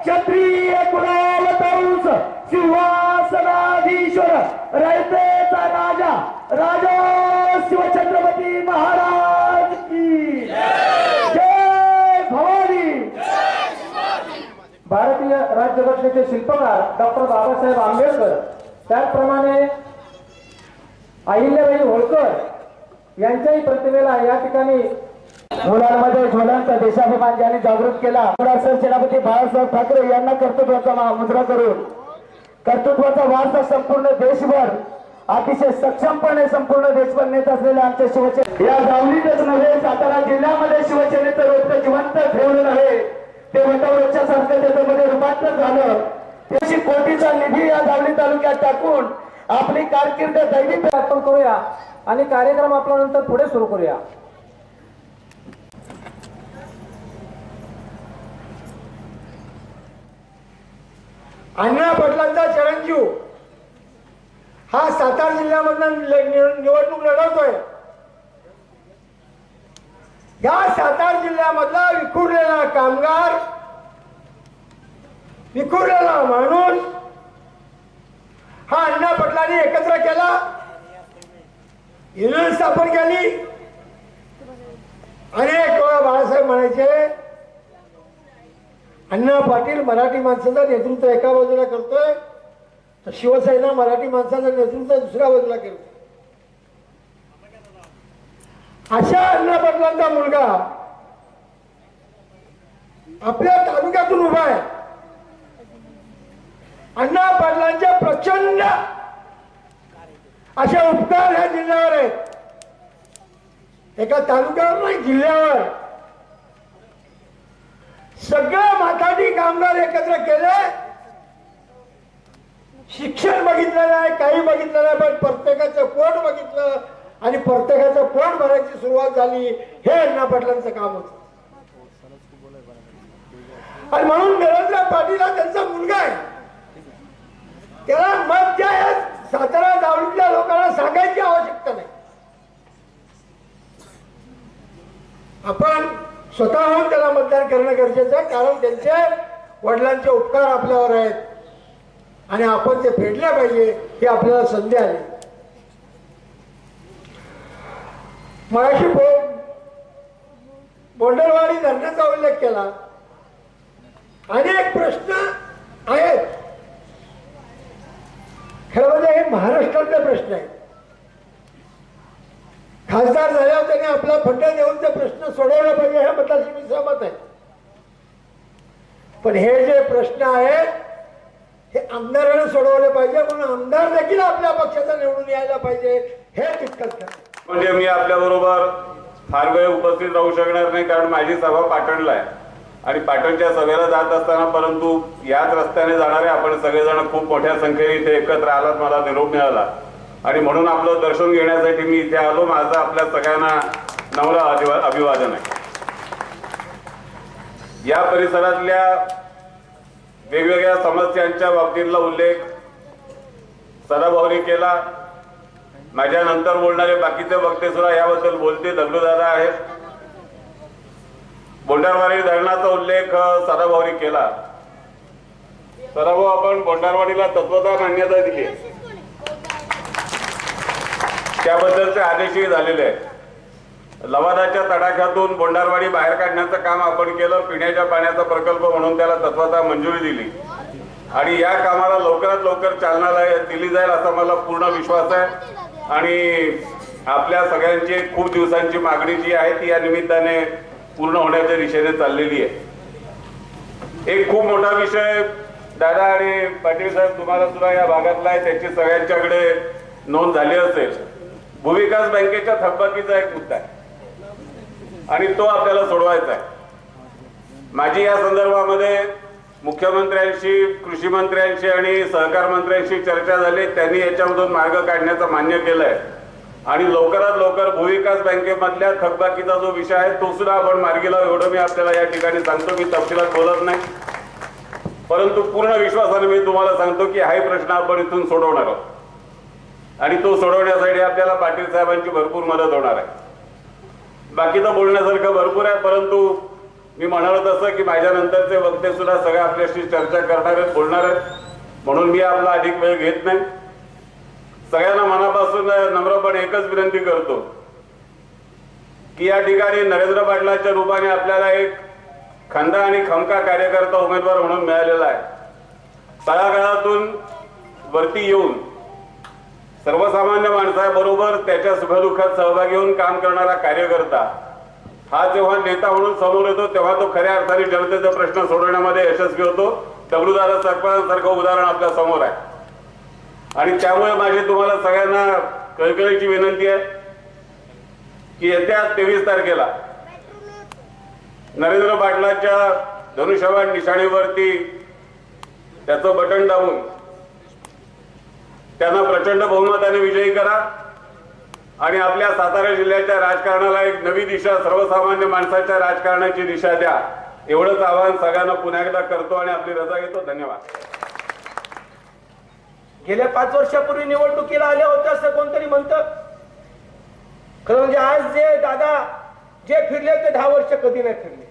क्षत्रिय कुलावतंस सिंहासनाधीश्वर रयतेचा राजा राजा शिवछत्रपती महाराज की जय भवानी. भारतीय राज्यघटनेचे शिल्पकार डॉक्टर बाबासाहेब आंबेडकर त्याचप्रमाणे अहिल्याबाई होळकर यांच्याही प्रतिमेला या ठिकाणी मुलांमध्ये मुलांचा देशाभिमान ज्यांनी जागृत केला सर सेनापती बाळासाहेब ठाकरे यांना कर्तृत्वाचा मुद्रा करून कर्तृत्वाचा वारसा संपूर्ण देशभर अतिशय सक्षमपणे संपूर्ण देशभर नेत असलेले आमच्या शिवसेने या गावलीतच नव्हे सातारा जिल्ह्यामध्ये शिवसेनेचं रोजचं जिवंत ठेवलं नव्हे ते वटवृक्षासारखं त्याच्यामध्ये रूपांतर झालं. त्याची कोटीचा निधी या गावली तालुक्यात टाकून आपली कारकीर्द दैवी आपण करूया. आणि कार्यक्रम आपला नंतर पुढे सुरू करूया. अण्णा पाटलांचा चिरंजीव. हा सातारा जिल्ह्यामधून निवडणूक लढवतोय. या सातारा जिल्ह्यामधला विखुरलेला कामगार विखुरलेला माणूस हा अण्णा पटलांनी एकत्र केला. युनियन स्थापन केली. अनेक वेळा बाळासाहेब म्हणायचे अण्णा पाटील मराठी माणसाचं नेतृत्व एका बाजूला करतोय तर शिवसेना मराठी माणसाचं नेतृत्व दुसऱ्या बाजूला करतोय. अशा अण्णा पाटलांचा मुलगा आपल्या तालुक्यातून उभा आहे. अण्णा पाटलांचे प्रचंड असे उपकार ह्या जिल्ह्यावर आहेत. एका तालुक्यावर नाही जिल्ह्यावर. सगळं माथाडी कामगार एकत्र केले. शिक्षण बघितलं नाही काही बघितलं नाही पण प्रत्येकाचं पोट बघितलं आणि प्रत्येकाचं पोट भरायची सुरुवात झाली. हे अण्णा पाटलांचं काम होत. आणि म्हणून नरेंद्र पाटील हा त्यांचा मुलगा आहे त्याला मत द्या या सातारा जावळीतल्या लोकांना सांगायची आवश्यकता नाही आपण स्वतःहून त्याला मतदान करणं गरजेचं आहे कारण त्यांचे वडिलांचे उपकार आपल्यावर आहेत. आणि आपण ते फेडले पाहिजे ही आपल्याला संधी आली मगाशी बो बोंडरवाडी धरणाचा उल्लेख केला. अनेक प्रश्न आहेत. खरं म्हणजे हे महाराष्ट्रातले प्रश्न आहेत. खासदार झाल्यावर त्याने आपला फंड देऊन ते प्रश्न सोडवला पाहिजे ह्या मताशी मी सहमत आहे. पण हे जे प्रश्न आहेत हे आमदाराने सोडवले पाहिजे म्हणून आमदार देखील आपल्या पक्षाचा निवडून यायला पाहिजे हे तितकंच म्हणजे मी आपल्या बरोबर फार वेळ उपस्थित राहू शकणार नाही कारण माझी सभा पाटणला आहे. आणि पाटणच्या सभेला जात असताना परंतु याच रस्त्याने जाणारे आपण सगळेजण खूप मोठ्या संख्येने इथे एकत्र आलात मला निरोप मिळाला. आणि म्हणून आपलं दर्शन घेण्यासाठी मी इथे आलो. माझं आपल्या सगळ्यांना नवरा अभिवा- अभिवादन आहे. या परिसरातल्या वेगवेगळ्या समस्यांच्या बाबतीतला उल्लेख सदाभाऊने केला. माझ्या नंतर बोलणारे बाकीचे वक्ते सुद्धा याबद्दल बोलते दगडूदादा आहेत. बोंडारवाडी धरणाचा उल्लेख सदाभाऊने केला. सदाभाऊ आपण बोंडारवाडीला तत्वता मान्यता दिली आहे. त्याबद्दलचे आदेशही झालेले आहेत. लवादाच्या तडाख्यातून बोंडारवाडी बाहेर काढण्याचं काम आपण केलं पिण्याच्या पाण्याचा प्रकल्प म्हणून त्याला तत्वता मंजुरी दिली. आणि या कामाला लवकरात लवकर चालना दिली जाईल असा मला पूर्ण विश्वास आहे. आणि आपल्या सगळ्यांची खूप दिवसांची मागणी जी आहे ती या निमित्ताने पूर्ण होण्याच्या दिशेने चाललेली आहे. एक खूप मोठा विषय दादा आणि पाटील साहेब तुम्हाला सुद्धा या भागातला आहे त्याची सगळ्यांच्याकडे नोंद झाली असेल. भूविकास बँकेच्या थकबाकीचा एक मुद्दा आहे. आणि तो आपल्याला सोडवायचा आहे. माझी या संदर्भामध्ये मुख्यमंत्र्यांशी कृषी मंत्र्यांशी आणि सहकार मंत्र्यांशी चर्चा झाली. त्यांनी याच्यामधून मार्ग काढण्याचं मान्य केलं आहे आणि लवकरात लवकर भूविकास बँकेमधल्या थकबाकीचा जो विषय आहे तो सुद्धा आपण मार्गी लावू. एवढं मी आपल्याला या ठिकाणी सांगतो. मी तपशिलात बोलत नाही. परंतु पूर्ण विश्वासाने मी तुम्हाला सांगतो की हाही प्रश्न आपण इथून सोडवणार आहोत. आणि तो सोडवण्यासाठी आपल्याला पाटील साहेबांची भरपूर मदत होणार आहे. बाकी तर बोलण्यासारखं भरपूर आहे परंतु मी म्हणालो तसं की माझ्यानंतरचे वक्ते सुद्धा सगळे आपल्याशी चर्चा करणार आहेत बोलणार आहेत. म्हणून मी आपला अधिक वेळ घेत नाही. सगळ्यांना मनापासून नम्रपणे एकच विनंती करतो की या ठिकाणी नरेंद्र पाटलाच्या रूपाने आपल्याला एक खंदा आणि खमका कार्यकर्ता उमेदवार म्हणून मिळालेला आहे. तळागाळातून वरती येऊन सर्वसामान्य माणसाबरोबर त्याच्या सुखदुःखात सहभागी होऊन काम करणारा कार्यकर्ता हा जेव्हा नेता म्हणून समोर येतो तेव्हा तो खऱ्या अर्थाने जनतेचा प्रश्न सोडवण्यामध्ये यशस्वी होतो. दगडूदादा सरपंचांसारखं उदाहरण आपल्यासमोर आहे. आणि त्यामुळे माझी तुम्हाला सगळ्यांना कळकळीची विनंती आहे की येत्या तेवीस तारखेला नरेंद्र पाटलाच्या धनुष्यबाण निशाणीवरती त्याचं बटन दाबून त्यांना प्रचंड बहुमताने विजयी करा. आणि आपल्या सातारा जिल्ह्याच्या राजकारणाला एक नवी दिशा सर्वसामान्य माणसाच्या राजकारणाची दिशा द्या. एवढंच आवाहन सगळ्यांना पुन्हा एकदा करतो आणि आपली रजा घेतो. धन्यवाद. गेल्या पाच वर्षापूर्वी निवडणुकीला आल्या होत्या असं कोणतरी म्हणतं? खरं म्हणजे आज जे दादा जे फिरले ते दहा वर्ष कधी नाही फिरले.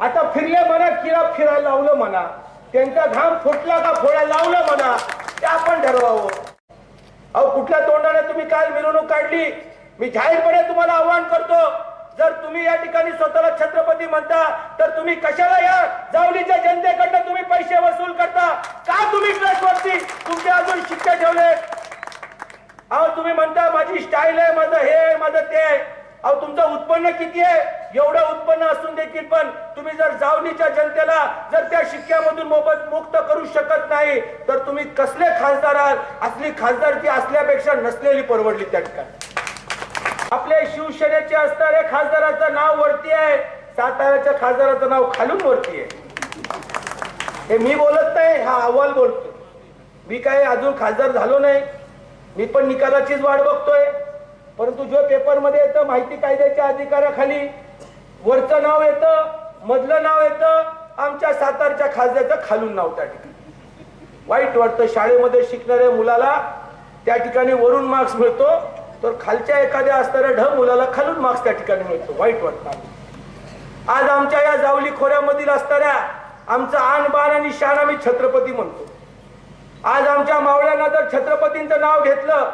आता फिरले म्हणा किरा फिरायला लावलं म्हणा. त्यांचा घाम फुटला का फोडायला लावलं म्हणा ते आपण ठरवावं. अहो कुठल्या तोंडाने तुम्ही काल मिरवणूक काढली? मी जाहीरपणे तुम्हाला आव्हान करतो जर तुम्ही या ठिकाणी स्वतःला छत्रपती म्हणता तर तुम्ही कशाला या? जावलीच्या जनतेकडनं तुम्ही पैसे वसूल करता. का तुम्ही ट्रस्टवरती तुमचे अजून शिक्के ठेवले अहो तुम्ही म्हणता माझी स्टाईल आहे माझं हे आहे, माझं ते आहे. अहो तुमचं उत्पन्न किती आहे? एवढं उत्पन्न असून देखील पण तुम्ही जर जावलीच्या जनतेला जर त्या शिक्क्यामधून मोबत मुक्त करू शकत नाही तर तुम्ही कसले खासदार आहात? असली खासदारकी असल्यापेक्षा नसलेली परवडली त्या ठिकाणी. आपल्या शिवसेनेचे असणारे खासदाराचं नाव वरती आहे. साताऱ्याच्या खासदाराचं नाव खालून वरती आहे. हे मी बोलत नाही हा अहवाल बोलतो मी काय अजून खासदार झालो नाही. मी पण निकालाचीच वाट बघतोय. परंतु जो पेपरमध्ये येतं माहिती कायद्याच्या अधिकाराखाली वरचं नाव येतं मधलं नाव येतं आमच्या सातारच्या खासदारचं खालून नाव त्या ठिकाणी. वाईट वाटतं शाळेमध्ये शिकणाऱ्या मुलाला त्या ठिकाणी वरून मार्क्स मिळतो तर खालच्या एखाद्या असणाऱ्या ढ मुलाला खालून मार्क्स त्या ठिकाणी मिळतो. वाईट वाटतं आज आमच्या या जावली खोऱ्यामधील असणाऱ्या आमचं आन बाण आणि शान आम्ही छत्रपती म्हणतो. आज आमच्या मावळ्यांना जर छत्रपतींचं नाव घेतलं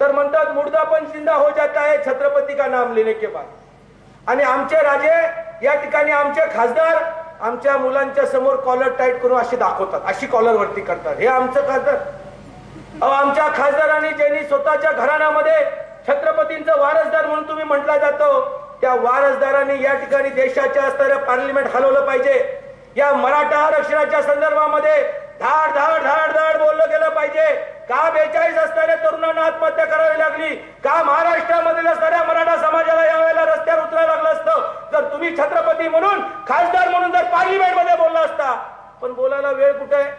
तर म्हणतात मुर्दा पण जिंदा हो जाता है छत्रपती का नाम लेने के बाद. आणि आमचे राजे या ठिकाणी आमचे खासदार आमच्या मुलांच्या समोर कॉलर टाईट करून अशी दाखवतात अशी कॉलर वरती करतात. हे आमचं खासदार. अहो आमच्या खासदारांनी ज्यांनी स्वतःच्या घराण्यामध्ये छत्रपतींचं वारसदार म्हणून तुम्ही म्हटला जातो त्या वारसदारांनी या ठिकाणी देशाच्या असणाऱ्या पार्लिमेंट हलवलं पाहिजे. या मराठा आरक्षणाच्या संदर्भामध्ये धाड धाड धाड धाड बोललं गेलं पाहिजे. का बेचाळीस असणाऱ्या तरुणांना आत्महत्या करावी लागली? का महाराष्ट्रामधील असणाऱ्या मराठा समाजाला यावेळेला रस्त्यावर उतरायला लागलं असतं? जर तुम्ही छत्रपती म्हणून खासदार म्हणून जर पार्लिमेंटमध्ये बोलला असता पण बोलायला वेळ कुठे? आहे?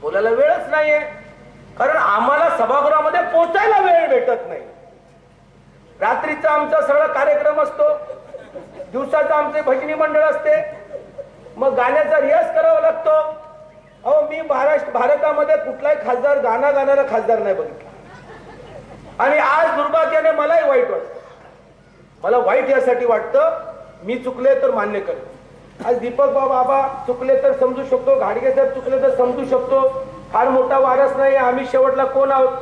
बोलायला वेळच नाहीये. कारण आम्हाला सभागृहामध्ये पोचायला वेळ भेटत नाही. रात्रीचा आमचा सगळा कार्यक्रम असतो. दिवसाचं आमचे भजनी मंडळ असते. मग गाण्याचा रियाज करावा लागतो. अहो मी महाराष्ट्र भारतामध्ये कुठलाही खासदार गाणं गाणारा खासदार नाही बघितला. आणि आज दुर्भाग्याने मलाही वाईट वाटतं. मला वाईट यासाठी वाटतं मी चुकले तर मान्य करतो आज दीपक बाबा बाबा चुकले तर समजू शकतो घाडगे साहेब चुकले तर समजू शकतो. फार मोठा वारस नाही आम्ही शेवटला कोण आहोत?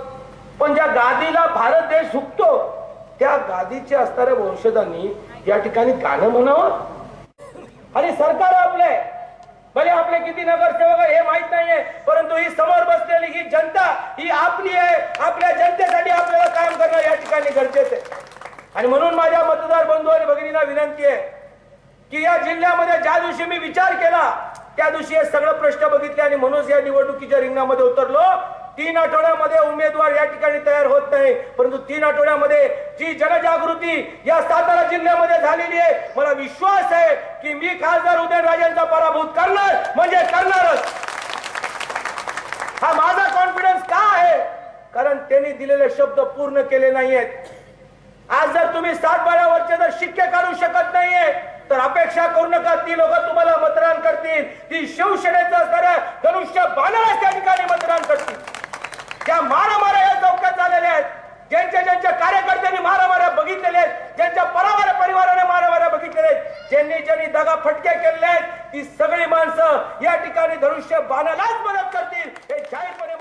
पण ज्या गादीला भारत देश हुकतो त्या गादीचे असणाऱ्या वंशजांनी या ठिकाणी गाणं म्हणावं. आणि सरकार आपलंय. भले आपले किती नगरसेवक आहे हे माहीत नाहीये परंतु ही समोर बसलेली ही जनता ही आपली आहे. आपल्या जनतेसाठी आपल्याला काम करणं या ठिकाणी गरजेचं आहे. आणि म्हणून माझ्या मतदार बंधू आणि भगिनींना विनंती आहे की या जिल्ह्यामध्ये ज्या दिवशी मी विचार केला त्या दिवशी हे सगळं प्रश्न बघितले आणि म्हणून या निवडणुकीच्या रिंगणामध्ये उतरलो. तीन आठवड्यामध्ये उमेदवार या ठिकाणी तयार होत नाही. परंतु तीन आठवड्यामध्ये जी जनजागृती या सातारा जिल्ह्यामध्ये झालेली आहे मला विश्वास आहे की मी खासदार उदयनराजेंचा पराभूत करणार म्हणजे करणारच. हा माझा कॉन्फिडन्स का आहे? कारण त्यांनी दिलेले शब्द पूर्ण केले नाहीयेत. आज जर तुम्ही सात बाळ्यावरचे जर शिक्के काढू शकत नाहीये तर अपेक्षा करू नका ती लोक तुम्हाला मतदान करतील. ती शिवसेनेचं असणाऱ्या धनुष्य बाणाला त्या ठिकाणी मतदान करतील. ज्या मारामाऱ्या या चौकात झालेल्या आहेत ज्यांच्या ज्यांच्या कार्यकर्त्यांनी मारामाऱ्या बघितलेल्या आहेत ज्यांच्या परावाऱ्या परिवाराने मारामाऱ्या बघितलेल्या आहेत ज्यांनी ज्यांनी दगा फटके केलेले आहेत ती सगळी माणसं या ठिकाणी धनुष्य बाणालाच मदत करतील हे जाहीरपणे